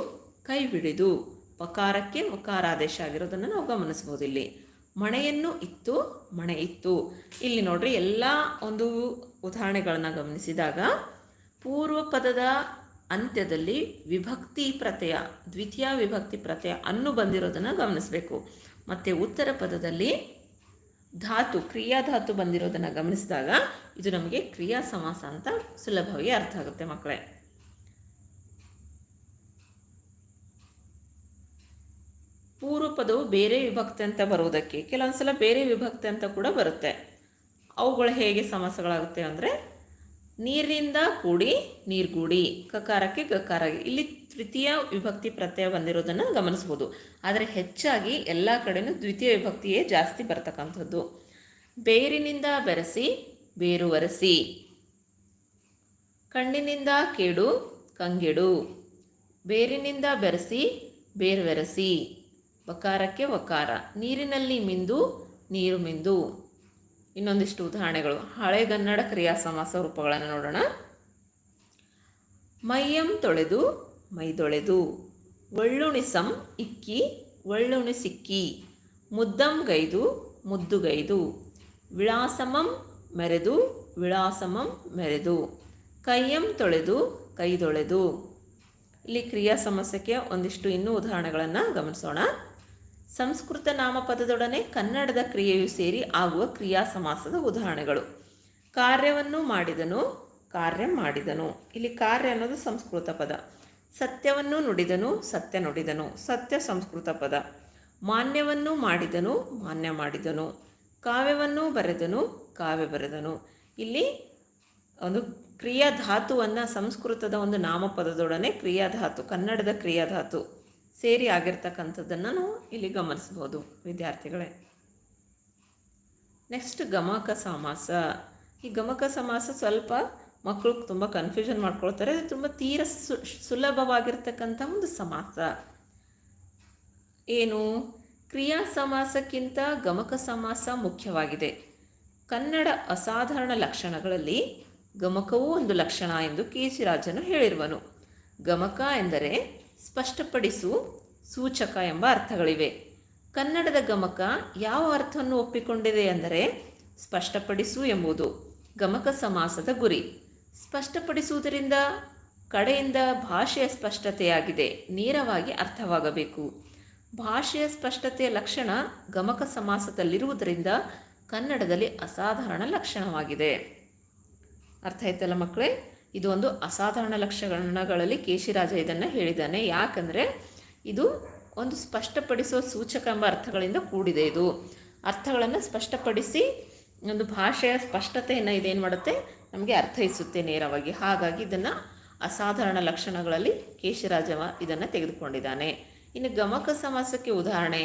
ಕೈ ಬಿಡಿದು. ಪಕಾರಕ್ಕೆ ಮಕಾರ ಆದೇಶ ಆಗಿರೋದನ್ನು ನಾವು ಗಮನಿಸ್ಬೋದು ಇಲ್ಲಿ ಮಣೆಯನ್ನು ಇತ್ತು, ಮಣೆ ಇತ್ತು. ಇಲ್ಲಿ ನೋಡ್ರಿ ಎಲ್ಲ ಒಂದು ಉದಾಹರಣೆಗಳನ್ನು ಗಮನಿಸಿದಾಗ ಪೂರ್ವ ಪದದ ಅಂತ್ಯದಲ್ಲಿ ವಿಭಕ್ತಿ ಪ್ರತ್ಯಯ, ದ್ವಿತೀಯ ವಿಭಕ್ತಿ ಪ್ರತ್ಯಯ ಅನ್ನು ಬಂದಿರೋದನ್ನು ಗಮನಿಸಬೇಕು. ಮತ್ತು ಉತ್ತರ ಪದದಲ್ಲಿ ಧಾತು ಕ್ರಿಯಾಧಾತು ಬಂದಿರೋದನ್ನು ಗಮನಿಸಿದಾಗ ಇದು ನಮಗೆ ಕ್ರಿಯಾ ಸಮಾಸ ಅಂತ ಸುಲಭವಾಗಿ ಅರ್ಥ ಆಗುತ್ತೆ ಮಕ್ಕಳೇ. ಪೂರ್ವ ಪದವು ಬೇರೆ ವಿಭಕ್ತಿ ಅಂತ ಬರುವುದಕ್ಕೆ ಕೆಲವೊಂದು ಸಲ ಬೇರೆ ವಿಭಕ್ತಿ ಅಂತ ಕೂಡ ಬರುತ್ತೆ. ಅವುಗಳು ಹೇಗೆ ಸಮಾಸಗಳಾಗುತ್ತೆ ಅಂದರೆ ನೀರಿನಿಂದ ಕೂಡಿ ನೀರ್ಗೂಡಿ ಕಕಾರಕ್ಕೆ ಕಕಾರ, ಇಲ್ಲಿ ತೃತೀಯ ವಿಭಕ್ತಿ ಪ್ರತ್ಯಯ ಬಂದಿರೋದನ್ನು ಗಮನಿಸ್ಬೋದು. ಆದರೆ ಹೆಚ್ಚಾಗಿ ಎಲ್ಲ ಕಡೆನೂ ದ್ವಿತೀಯ ವಿಭಕ್ತಿಯೇ ಜಾಸ್ತಿ ಬರ್ತಕ್ಕಂಥದ್ದು. ಬೇರಿನಿಂದ ಬೆರೆಸಿ, ಬೇರು ಒರೆಸಿ. ಕಣ್ಣಿನಿಂದ ಕೇಡು, ಕಂಗೆಡು. ಬೇರಿನಿಂದ ಬೆರೆಸಿ, ಬೇರ್ವೆರೆಸಿ. ವಕಾರಕ್ಕೆ ವಕಾರ. ನೀರಿನಲ್ಲಿ ಮಿಂದು, ನೀರು ಮಿಂದು. ಇನ್ನೊಂದಿಷ್ಟು ಉದಾಹರಣೆಗಳು. ಹಳೆಗನ್ನಡ ಕ್ರಿಯಾ ಸಮಾಸ ರೂಪಗಳನ್ನು ನೋಡೋಣ. ಮೈಯಂ ತೊಳೆದು ಮೈದೊಳೆದು ಒಳ್ಳುಣಿಸಂ ಇಕ್ಕಿ ಒಳ್ಳುಣಿಸಿಕ್ಕಿ ಮುದ್ದಂ ಗೈದು ಮುದ್ದುಗೈದು ವಿಳಾಸಮಂ ಮೆರೆದು ವಿಳಾಸಮಂ ಮೆರೆದು. ಕೈಯಂ ತೊಳೆದು, ಕೈದೊಳೆದು. ಇಲ್ಲಿ ಕ್ರಿಯಾ ಸಮಸ್ಯೆಗೆ ಒಂದಿಷ್ಟು ಇನ್ನೂ ಉದಾಹರಣೆಗಳನ್ನು ಗಮನಿಸೋಣ. ಸಂಸ್ಕೃತ ನಾಮಪದದೊಡನೆ ಕನ್ನಡದ ಕ್ರಿಯೆಯು ಸೇರಿ ಆಗುವ ಕ್ರಿಯಾ ಸಮಾಸದ ಉದಾಹರಣೆಗಳು. ಕಾರ್ಯವನ್ನು ಮಾಡಿದನು, ಕಾರ್ಯ ಮಾಡಿದನು. ಇಲ್ಲಿ ಕಾರ್ಯ ಅನ್ನೋದು ಸಂಸ್ಕೃತ ಪದ. ಸತ್ಯವನ್ನು ನುಡಿದನು, ಸತ್ಯ ನುಡಿದನು. ಸತ್ಯ ಸಂಸ್ಕೃತ ಪದ. ಮಾನ್ಯವನ್ನು ಮಾಡಿದನು, ಮಾನ್ಯ ಮಾಡಿದನು. ಕಾವ್ಯವನ್ನು ಬರೆದನು, ಕಾವ್ಯ ಬರೆದನು. ಇಲ್ಲಿ ಒಂದು ಕ್ರಿಯಾಧಾತುವನ್ನು ಸಂಸ್ಕೃತದ ಒಂದು ನಾಮಪದದೊಡನೆ ಕ್ರಿಯಾಧಾತು, ಕನ್ನಡದ ಕ್ರಿಯಾಧಾತು. ಸೇರಿ ಆಗಿರ್ತಕ್ಕಂಥದ್ದನ್ನು ನಾವು ಇಲ್ಲಿ ಗಮನಿಸ್ಬೋದು, ವಿದ್ಯಾರ್ಥಿಗಳೇ. ನೆಕ್ಸ್ಟ್ ಗಮಕ ಸಮಾಸ. ಈ ಗಮಕ ಸಮಾಸ ಸ್ವಲ್ಪ ಮಕ್ಕಳು ತುಂಬ ಕನ್ಫ್ಯೂಷನ್ ಮಾಡ್ಕೊಳ್ತಾರೆ. ಅದು ತುಂಬ ತೀರ ಸು, ಸುಲಭವಾಗಿರ್ತಕ್ಕಂಥ ಒಂದು ಸಮಾಸ. ಏನು? ಕ್ರಿಯಾ ಸಮಾಸಕ್ಕಿಂತ ಗಮಕ ಸಮಾಸ ಮುಖ್ಯವಾಗಿದೆ. ಕನ್ನಡ ಅಸಾಧಾರಣ ಲಕ್ಷಣಗಳಲ್ಲಿ ಗಮಕವೂ ಒಂದು ಲಕ್ಷಣ ಎಂದು ಕೆ ಸಿ ರಾಜನು ಹೇಳಿರುವನು. ಗಮಕ ಎಂದರೆ ಸ್ಪಷ್ಟಪಡಿಸು ಸೂಚಕ ಎಂಬ ಅರ್ಥಗಳಿವೆ. ಕನ್ನಡದ ಗಮಕ ಯಾವ ಅರ್ಥವನ್ನು ಒಪ್ಪಿಕೊಂಡಿದೆ ಅಂದರೆ ಸ್ಪಷ್ಟಪಡಿಸು ಎಂಬುದು. ಗಮಕ ಸಮಾಸದ ಗುರಿ. ಸ್ಪಷ್ಟಪಡಿಸುವುದರಿಂದ ಕಡೆಯಿಂದ ಭಾಷೆಯ ಸ್ಪಷ್ಟತೆಯಾಗಿದೆ. ನೇರವಾಗಿ ಅರ್ಥವಾಗಬೇಕು. ಭಾಷೆಯ ಸ್ಪಷ್ಟತೆಯ ಲಕ್ಷಣ ಗಮಕ ಸಮಾಸದಲ್ಲಿರುವುದರಿಂದ ಕನ್ನಡದಲ್ಲಿ ಅಸಾಧಾರಣ ಲಕ್ಷಣವಾಗಿದೆ. ಅರ್ಥ ಆಯ್ತಲ್ಲ ಮಕ್ಕಳೇ? ಇದು ಒಂದು ಅಸಾಧಾರಣ ಲಕ್ಷಣಗಳಲ್ಲಿ ಕೇಶಿರಾಜ ಇದನ್ನು ಹೇಳಿದ್ದಾನೆ. ಯಾಕಂದರೆ ಇದು ಒಂದು ಸ್ಪಷ್ಟಪಡಿಸುವ ಸೂಚಕ ಎಂಬ ಅರ್ಥಗಳಿಂದ ಕೂಡಿದೆ ಇದು. ಅರ್ಥಗಳನ್ನು ಸ್ಪಷ್ಟಪಡಿಸಿ ಒಂದು ಭಾಷೆಯ ಸ್ಪಷ್ಟತೆಯನ್ನು ಇದೇನು ಮಾಡುತ್ತೆ? ನಮಗೆ ಅರ್ಥೈಸುತ್ತೆ ನೇರವಾಗಿ. ಹಾಗಾಗಿ ಇದನ್ನು ಅಸಾಧಾರಣ ಲಕ್ಷಣಗಳಲ್ಲಿ ಕೇಶಿರಾಜ ಇದನ್ನು ತೆಗೆದುಕೊಂಡಿದ್ದಾನೆ. ಇನ್ನು ಗಮಕ ಸಮಾಸಕ್ಕೆ ಉದಾಹರಣೆ.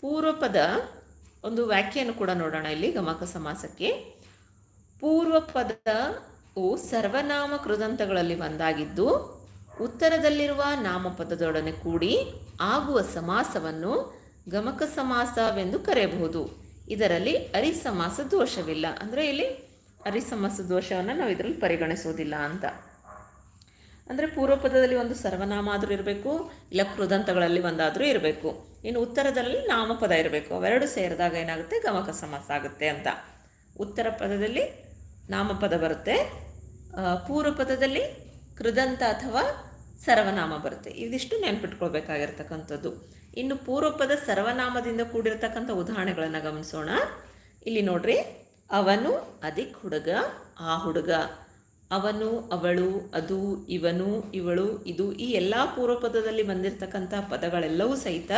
ಪೂರ್ವಪದ ಒಂದು ವ್ಯಾಖ್ಯೆಯನ್ನು ಕೂಡ ನೋಡೋಣ ಇಲ್ಲಿ ಗಮಕ ಸಮಾಸಕ್ಕೆ. ಪೂರ್ವಪದ ಸರ್ವನಾಮ ಕೃದಂತಗಳಲ್ಲಿ ಒಂದಾಗಿದ್ದು, ಉತ್ತರದಲ್ಲಿರುವ ನಾಮಪದದೊಡನೆ ಕೂಡಿ ಆಗುವ ಸಮಾಸವನ್ನು ಗಮಕ ಸಮಾಸವೆಂದು ಕರೆಯಬಹುದು. ಇದರಲ್ಲಿ ಅರಿಸಮಾಸ ದೋಷವಿಲ್ಲ. ಅಂದರೆ ಇಲ್ಲಿ ಅರಿಸಮಾಸ ದೋಷವನ್ನು ನಾವು ಇದರಲ್ಲಿ ಪರಿಗಣಿಸೋದಿಲ್ಲ ಅಂತ. ಅಂದರೆ ಪೂರ್ವಪದದಲ್ಲಿ ಒಂದು ಸರ್ವನಾಮ ಆದರೂ ಇರಬೇಕು, ಇಲ್ಲ ಕೃದಂತಗಳಲ್ಲಿ ಒಂದಾದರೂ ಇರಬೇಕು. ಇನ್ನು ಉತ್ತರದಲ್ಲಿ ನಾಮಪದ ಇರಬೇಕು. ಅವೆರಡು ಸೇರಿದಾಗ ಏನಾಗುತ್ತೆ? ಗಮಕ ಸಮಾಸ ಆಗುತ್ತೆ ಅಂತ. ಉತ್ತರ ಪದದಲ್ಲಿ ನಾಮಪದ ಬರುತ್ತೆ. ಪೂರ್ವಪದದಲ್ಲಿ ಪೂರ್ವ ಪದದಲ್ಲಿ ಕೃದಂತ ಅಥವಾ ಸರ್ವನಾಮ ಬರುತ್ತೆ. ಇದಿಷ್ಟು ನೆನ್ಪಿಟ್ಕೊಳ್ಬೇಕಾಗಿರ್ತಕ್ಕಂಥದ್ದು. ಇನ್ನು ಪೂರ್ವಪದ ಸರ್ವನಾಮದಿಂದ ಕೂಡಿರತಕ್ಕಂಥ ಉದಾಹರಣೆಗಳನ್ನು ಗಮನಿಸೋಣ. ಇಲ್ಲಿ ನೋಡ್ರಿ, ಅವನು ಅದಿಕ್ ಹುಡುಗ, ಆ ಹುಡುಗ. ಅವನು, ಅವಳು, ಅದು, ಇವನು, ಇವಳು, ಇದು ಈ ಎಲ್ಲ ಪೂರ್ವಪದದಲ್ಲಿ ಬಂದಿರತಕ್ಕಂಥ ಪದಗಳೆಲ್ಲವೂ ಸಹಿತ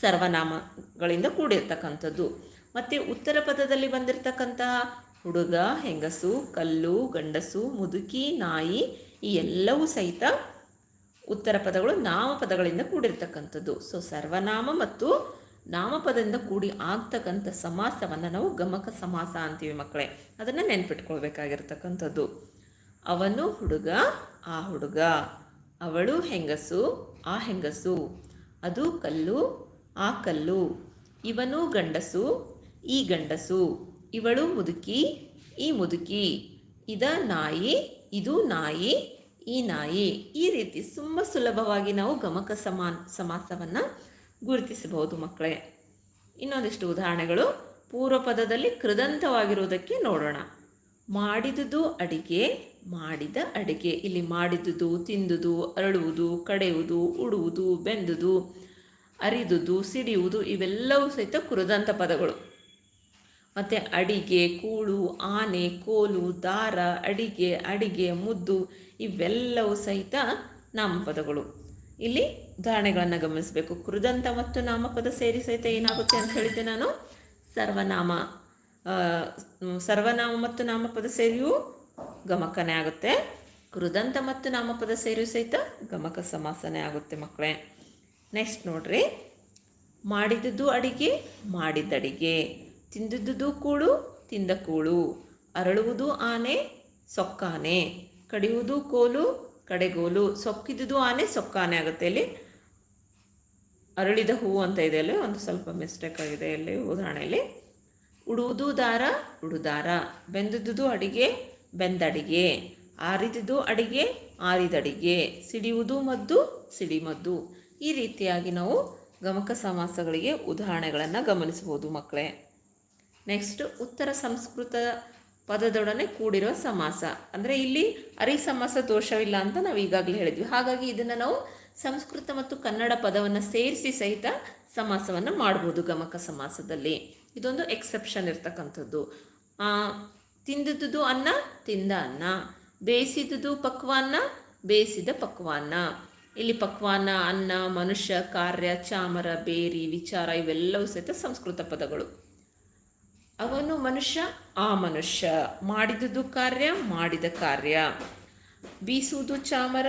ಸರ್ವನಾಮಗಳಿಂದ ಕೂಡಿರ್ತಕ್ಕಂಥದ್ದು. ಮತ್ತು ಉತ್ತರ ಪದದಲ್ಲಿ ಬಂದಿರತಕ್ಕಂಥ ಹುಡುಗ, ಹೆಂಗಸು, ಕಲ್ಲು, ಗಂಡಸು, ಮುದುಕಿ, ನಾಯಿ ಈ ಎಲ್ಲವೂ ಸಹಿತ ಉತ್ತರ ಪದಗಳು ನಾಮಪದಗಳಿಂದ ಕೂಡಿರ್ತಕ್ಕಂಥದ್ದು. ಸೊ ಸರ್ವನಾಮ ಮತ್ತು ನಾಮಪದದಿಂದ ಕೂಡಿ ಆಗ್ತಕ್ಕಂಥ ಸಮಾಸವನ್ನು ನಾವು ಗಮಕ ಸಮಾಸ ಅಂತೀವಿ ಮಕ್ಕಳೇ. ಅದನ್ನು ನೆನ್ಪಿಟ್ಕೊಳ್ಬೇಕಾಗಿರ್ತಕ್ಕಂಥದ್ದು. ಅವನು ಹುಡುಗ, ಆ ಹುಡುಗ. ಅವಳು ಹೆಂಗಸು, ಆ ಹೆಂಗಸು. ಅದು ಕಲ್ಲು, ಆ ಕಲ್ಲು. ಇವನು ಗಂಡಸು, ಈ ಗಂಡಸು. ಇವಳು ಮುದುಕಿ, ಈ ಮುದುಕಿ, ಇದ ನಾಯಿ, ಇದು ನಾಯಿ, ಈ ನಾಯಿ. ಈ ರೀತಿ ತುಂಬ ಸುಲಭವಾಗಿ ನಾವು ಗಮಕ ಸಮಾನ ಸಮಾಸವನ್ನು ಗುರುತಿಸಬಹುದು ಮಕ್ಕಳೇ. ಇನ್ನೊಂದಿಷ್ಟು ಉದಾಹರಣೆಗಳು. ಪೂರ್ವ ಪದದಲ್ಲಿ ಕೃದಂತವಾಗಿರುವುದಕ್ಕೆ ನೋಡೋಣ. ಮಾಡಿದುದು ಅಡಿಗೆ, ಮಾಡಿದ ಅಡಿಗೆ. ಇಲ್ಲಿ ಮಾಡಿದುದು, ತಿಂದುದು, ಅರಳುವುದು, ಕಡೆಯುವುದು, ಉಡುವುದು, ಬೆಂದುದು, ಅರಿದುದು, ಸಿಡಿಯುವುದು, ಇವೆಲ್ಲವೂ ಸಹಿತ ಕೃದಂತ ಪದಗಳು. ಮತ್ತು ಅಡಿಗೆ ಕೂಳು ಆನೆ, ಕೋಲು, ದಾರ, ಅಡಿಗೆ ಅಡಿಗೆ, ಮುದ್ದು ಇವೆಲ್ಲವೂ ಸಹಿತ ನಾಮಪದಗಳು. ಇಲ್ಲಿ ಉದಾಹರಣೆಗಳನ್ನು ಗಮನಿಸಬೇಕು. ಕೃದಂತ ಮತ್ತು ನಾಮಪದ ಸೇರಿ ಸಹಿತ ಏನಾಗುತ್ತೆ ಅಂತ ಹೇಳಿದ್ದೆ ನಾನು. ಸರ್ವನಾಮ ಸರ್ವನಾಮ ಮತ್ತು ನಾಮಪದ ಸೇರಿಯೂ ಗಮಕನೇ ಆಗುತ್ತೆ. ಕೃದಂತ ಮತ್ತು ನಾಮಪದ ಸೇರಿಯೂ ಸಹಿತ ಗಮಕ ಸಮಾಸನೆ ಆಗುತ್ತೆ ಮಕ್ಕಳೇ. ನೆಕ್ಸ್ಟ್ ನೋಡ್ರಿ. ಮಾಡಿದ್ದು ಅಡಿಗೆ ಮಾಡಿದ ಅಡಿಗೆ ತಿಂದಿದ್ದುದು ಕೂಳು ತಿಂದ ಕೂಳು ಅರಳುವುದು ಆನೆ, ಸೊಕ್ಕಾನೆ. ಕಡಿಯುವುದು ಕೋಲು, ಕಡೆಗೋಲು. ಸೊಕ್ಕಿದ್ದುದು ಆನೆ, ಸೊಕ್ಕಾನೆ ಆಗುತ್ತೆ ಇಲ್ಲಿ. ಅರಳಿದ ಹೂವು ಅಂತ ಇದೆ ಅಲ್ಲಿ, ಒಂದು ಸ್ವಲ್ಪ ಮಿಸ್ಟೇಕ್ ಆಗಿದೆ ಇಲ್ಲಿ ಉದಾಹರಣೆಯಲ್ಲಿ. ಉಡುವುದು ದಾರ, ಉಡುದಾರ. ಬೆಂದದ್ದು ಅಡಿಗೆ, ಬೆಂದಡಿಗೆ. ಆರಿದುದು ಅಡಿಗೆ, ಆರಿದಡಿಗೆ. ಸಿಡಿಯುವುದು ಮದ್ದು ಸಿಡಿಮದ್ದು ಈ ರೀತಿಯಾಗಿ ನಾವು ಗಮಕ ಸಮಾಸಗಳಿಗೆ ಉದಾಹರಣೆಗಳನ್ನು ಗಮನಿಸಬಹುದು ಮಕ್ಕಳೇ. ನೆಕ್ಸ್ಟ್ ಉತ್ತರ ಸಂಸ್ಕೃತ ಪದದೊಡನೆ ಕೂಡಿರೋ ಸಮಾಸ ಅಂದರೆ ಇಲ್ಲಿ ಅರಿ ಸಮಾಸ ದೋಷವಿಲ್ಲ ಅಂತ ನಾವು ಈಗಾಗಲೇ ಹೇಳಿದ್ವಿ ಹಾಗಾಗಿ ಇದನ್ನು ನಾವು ಸಂಸ್ಕೃತ ಮತ್ತು ಕನ್ನಡ ಪದವನ್ನು ಸೇರಿಸಿ ಸಹಿತ ಸಮಾಸವನ್ನು ಮಾಡ್ಬೋದು ಗಮಕ ಸಮಾಸದಲ್ಲಿ ಇದೊಂದು ಎಕ್ಸೆಪ್ಷನ್ ಇರ್ತಕ್ಕಂಥದ್ದು ಆ, ತಿಂದಿದ್ದುದು ಅನ್ನ ತಿಂದ ಅನ್ನ. ಬೇಯಿಸಿದುದು ಪಕ್ವಾನ್ನ ಬೇಯಿಸಿದ ಪಕ್ವಾನ್ನ. ಇಲ್ಲಿ ಪಕ್ವಾನ್ನ ಅನ್ನ ಮನುಷ್ಯ ಕಾರ್ಯ ಚಾಮರ ಬೇರಿ ವಿಚಾರ ಇವೆಲ್ಲವೂ ಸಹಿತ ಸಂಸ್ಕೃತ ಪದಗಳು. ಅವನು ಮನುಷ್ಯ, ಆ ಮನುಷ್ಯ ಮಾಡಿದುದು ಕಾರ್ಯ, ಮಾಡಿದ ಕಾರ್ಯ. ಬೀಸುವುದು ಚಾಮರ,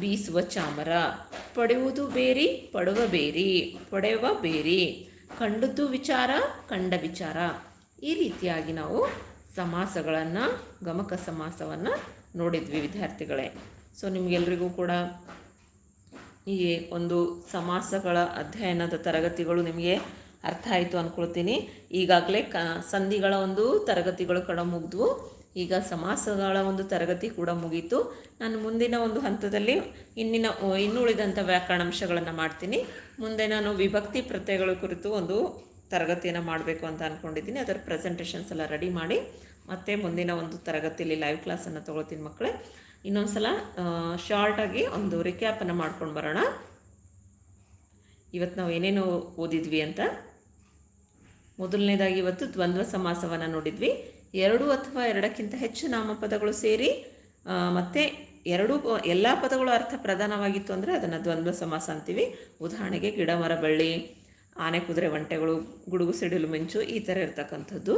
ಬೀಸುವ ಚಾಮರ. ಪಡೆಯುವುದು ಬೇರಿ, ಪಡುವ ಬೇರಿ. ಪಡೆಯುವ ಬೇರಿ. ಕಂಡದ್ದು ವಿಚಾರ, ಕಂಡ ವಿಚಾರ. ಈ ರೀತಿಯಾಗಿ ನಾವು ಸಮಾಸಗಳನ್ನು, ಗಮಕ ಸಮಾಸವನ್ನು ನೋಡಿದ್ವಿ ವಿದ್ಯಾರ್ಥಿಗಳೇ. ಸೊ ನಿಮಗೆಲ್ರಿಗೂ ಕೂಡ ಈ ಒಂದು ಸಮಾಸಗಳ ಅಧ್ಯಯನದ ತರಗತಿಗಳು ನಿಮಗೆ ಅರ್ಥ ಆಯಿತು ಅಂದ್ಕೊಳ್ತೀನಿ ಈಗಾಗಲೇ ಕ, ಸಂಧಿಗಳ ಒಂದು ತರಗತಿಗಳು ಕಡ ಮುಗಿದ್ವು. ಈಗ ಸಮಾಸಗಳ ಒಂದು ತರಗತಿ ಕೂಡ ಮುಗೀತು. ನಾನು ಮುಂದಿನ ಒಂದು ಹಂತದಲ್ಲಿ ಇನ್ನಿನ, ಇನ್ನುಳಿದಂಥ ವ್ಯಾಕರಣಾಂಶಗಳನ್ನು ಮಾಡ್ತೀನಿ. ಮುಂದೆ ನಾನು ವಿಭಕ್ತಿ ಪ್ರತ್ಯಯಗಳ ಕುರಿತು ಒಂದು ತರಗತಿಯನ್ನು ಮಾಡಬೇಕು ಅಂತ ಅಂದ್ಕೊಂಡಿದ್ದೀನಿ ಅದರ ಪ್ರೆಸೆಂಟೇಷನ್ಸ್ ಎಲ್ಲ ರೆಡಿ ಮಾಡಿ ಮತ್ತೆ ಮುಂದಿನ ಒಂದು ತರಗತಿಯಲ್ಲಿ ಲೈವ್ ಕ್ಲಾಸನ್ನು ತೊಗೊಳ್ತೀನಿ ಮಕ್ಕಳೇ. ಇನ್ನೊಂದು ಸಲ ಶಾರ್ಟಾಗಿ ಒಂದು ರಿಕ್ಯಾಪನ್ನು ಮಾಡ್ಕೊಂಡು ಬರೋಣ. ಇವತ್ತು ನಾವು ಏನೇನು ಓದಿದ್ವಿ ಅಂತ ಮೊದಲನೇದಾಗಿ ಇವತ್ತು ದ್ವಂದ್ವ ಸಮಾಸವನ್ನು ನೋಡಿದ್ವಿ. ಎರಡು ಅಥವಾ ಎರಡಕ್ಕಿಂತ ಹೆಚ್ಚು ನಾಮಪದಗಳು ಸೇರಿ ಮತ್ತೆ ಎರಡು, ಎಲ್ಲ ಪದಗಳು ಅರ್ಥ ಪ್ರಧಾನವಾಗಿತ್ತು ಅಂದರೆ ಅದನ್ನು ದ್ವಂದ್ವ ಸಮಾಸ ಅಂತೀವಿ. ಉದಾಹರಣೆಗೆ ಗಿಡ, ಮರ, ಬಳ್ಳಿ, ಆನೆ, ಕುದುರೆ, ಒಂಟೆಗಳು, ಗುಡುಗು, ಸಿಡಿಲು, ಮಿಂಚು ಈ ಥರ ಇರ್ತಕ್ಕಂಥದ್ದು.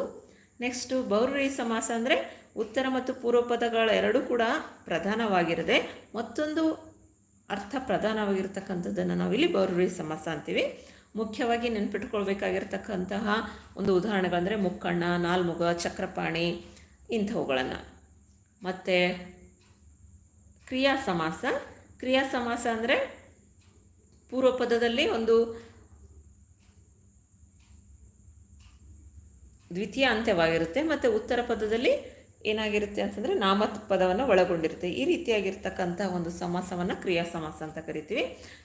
ನೆಕ್ಸ್ಟು ಬೌರ್ರಿ ಸಮಾಸ ಅಂದರೆ ಉತ್ತರ ಮತ್ತು ಪೂರ್ವ ಪದಗಳ ಎರಡೂ ಕೂಡ ಪ್ರಧಾನವಾಗಿರದೆ ಮತ್ತೊಂದು ಅರ್ಥ ಪ್ರಧಾನವಾಗಿರ್ತಕ್ಕಂಥದ್ದನ್ನು ನಾವಿಲ್ಲಿ ಬೌರ್ರಿ ಸಮಾಸ ಅಂತೀವಿ. ಮುಖ್ಯವಾಗಿ ನೆನ್ಪಿಟ್ಕೊಳ್ಬೇಕಾಗಿರ್ತಕ್ಕಂತಹ ಒಂದು ಉದಾಹರಣೆಗಳಂದರೆ ಮುಕ್ಕಣ್ಣ, ನಾಲ್ಮುಗ, ಚಕ್ರಪಾಣಿ ಇಂಥವುಗಳನ್ನು. ಮತ್ತು ಕ್ರಿಯಾ ಸಮಾಸ ಕ್ರಿಯಾ ಸಮಾಸ ಅಂದರೆ ಪೂರ್ವ ಪದದಲ್ಲಿ ಒಂದು ದ್ವಿತೀಯ ಅಂತ್ಯವಾಗಿರುತ್ತೆ ಮತ್ತು ಉತ್ತರ ಪದದಲ್ಲಿ ಏನಾಗಿರುತ್ತೆ ಅಂತಂದರೆ ನಾಮತ್ ಪದವನ್ನು ಒಳಗೊಂಡಿರುತ್ತೆ. ಈ ರೀತಿಯಾಗಿರ್ತಕ್ಕಂಥ ಒಂದು ಸಮಾಸವನ್ನು ಕ್ರಿಯಾ ಸಮಾಸ ಅಂತ ಕರಿತೀವಿ.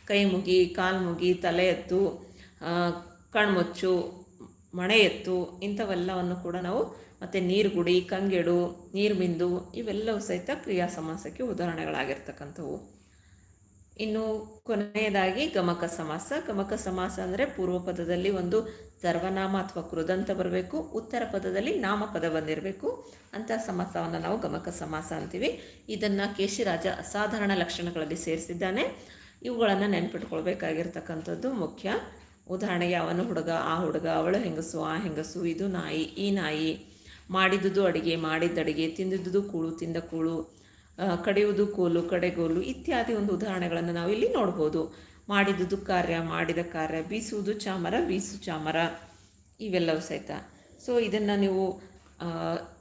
ಕೈ ಮುಗಿ ತಲೆ ಎತ್ತು ಕಣ್ಮುಚ್ಚು, ಮಣೆ ಎತ್ತು, ಇಂಥವೆಲ್ಲವನ್ನು ಕೂಡ ನಾವು ಮತ್ತು ನೀರುಗುಡಿ, ಕಂಗೆಡು, ನೀರ್ಮಿಂದು ಇವೆಲ್ಲವೂ ಸಹಿತ ಕ್ರಿಯಾ ಸಮಾಸಕ್ಕೆ ಉದಾಹರಣೆಗಳಾಗಿರ್ತಕ್ಕಂಥವು. ಇನ್ನು ಕೊನೆಯದಾಗಿ ಗಮಕ ಸಮಾಸ. ಗಮಕ ಸಮಾಸ ಅಂದರೆ ಪೂರ್ವ ಪದದಲ್ಲಿ ಒಂದು ಸರ್ವನಾಮ ಅಥವಾ ಕೃದಂತ ಬರಬೇಕು. ಉತ್ತರ ಪದದಲ್ಲಿ ನಾಮಪದ ಬಂದಿರಬೇಕು. ಅಂಥ ಸಮಾಸವನ್ನು ನಾವು ಗಮಕ ಸಮಾಸ ಅಂತೀವಿ. ಇದನ್ನು ಕೇಶಿರಾಜ ಅಸಾಧಾರಣ ಲಕ್ಷಣಗಳಲ್ಲಿ ಸೇರಿಸಿದ್ದಾನೆ. ಇವುಗಳನ್ನು ನೆನ್ಪಿಟ್ಕೊಳ್ಬೇಕಾಗಿರ್ತಕ್ಕಂಥದ್ದು ಮುಖ್ಯ. ಉದಾಹರಣೆಗೆ ಅವನ ಹುಡುಗ, ಆ ಹುಡುಗ, ಅವಳು ಹೆಂಗಸು, ಆ ಹೆಂಗಸು, ಇದು ನಾಯಿ, ಈ ನಾಯಿ. ಮಾಡಿದ್ದುದು ಅಡಿಗೆ, ಮಾಡಿದ್ದ ಅಡಿಗೆ ತಿಂದಿದ್ದುದು ಕೂಳು, ತಿಂದ ಕೂಳು ಕಡಿಯುವುದು ಕೋಲು, ಕಡೆಗೋಲು ಇತ್ಯಾದಿ ಒಂದು ಉದಾಹರಣೆಗಳನ್ನು ನಾವು ಇಲ್ಲಿ ನೋಡ್ಬೋದು. ಮಾಡಿದುದು ಕಾರ್ಯ, ಮಾಡಿದ ಕಾರ್ಯ, ಬೀಸುವುದು ಚಾಮರ, ಬೀಸು ಚಾಮರ, ಇವೆಲ್ಲವೂ ಸಹಿತ. ಸೊ ಇದನ್ನು ನೀವು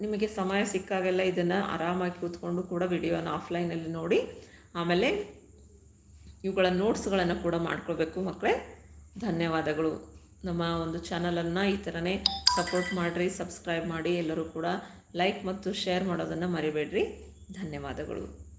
ನಿಮಗೆ ಸಮಯ ಸಿಕ್ಕಾಗೆಲ್ಲ ಇದನ್ನು ಆರಾಮಾಗಿ ಕೂತ್ಕೊಂಡು ಕೂಡ ವಿಡಿಯೋನ ಆಫ್ಲೈನಲ್ಲಿ ನೋಡಿ, ಆಮೇಲೆ ಇವುಗಳ ನೋಟ್ಸ್ಗಳನ್ನು ಕೂಡ ಮಾಡ್ಕೊಳ್ಬೇಕು ಮಕ್ಕಳೇ. ಧನ್ಯವಾದಗಳು. ನಮ್ಮ ಒಂದು ಚಾನಲನ್ನು ಈ ಥರನೇ ಸಪೋರ್ಟ್ ಮಾಡಿರಿ, ಸಬ್ಸ್ಕ್ರೈಬ್ ಮಾಡಿ ಎಲ್ಲರೂ ಕೂಡ ಲೈಕ್ ಮತ್ತು ಶೇರ್ ಮಾಡೋದನ್ನು ಮರಿಬೇಡ್ರಿ. ಧನ್ಯವಾದಗಳು.